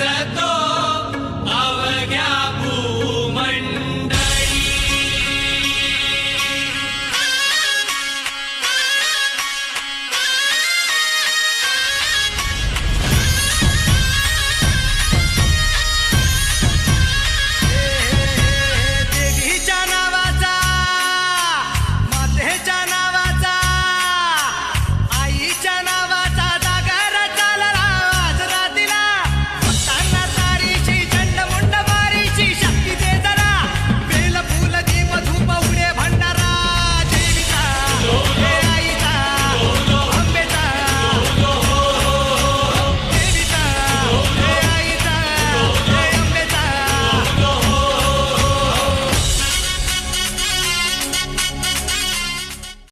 That's a door.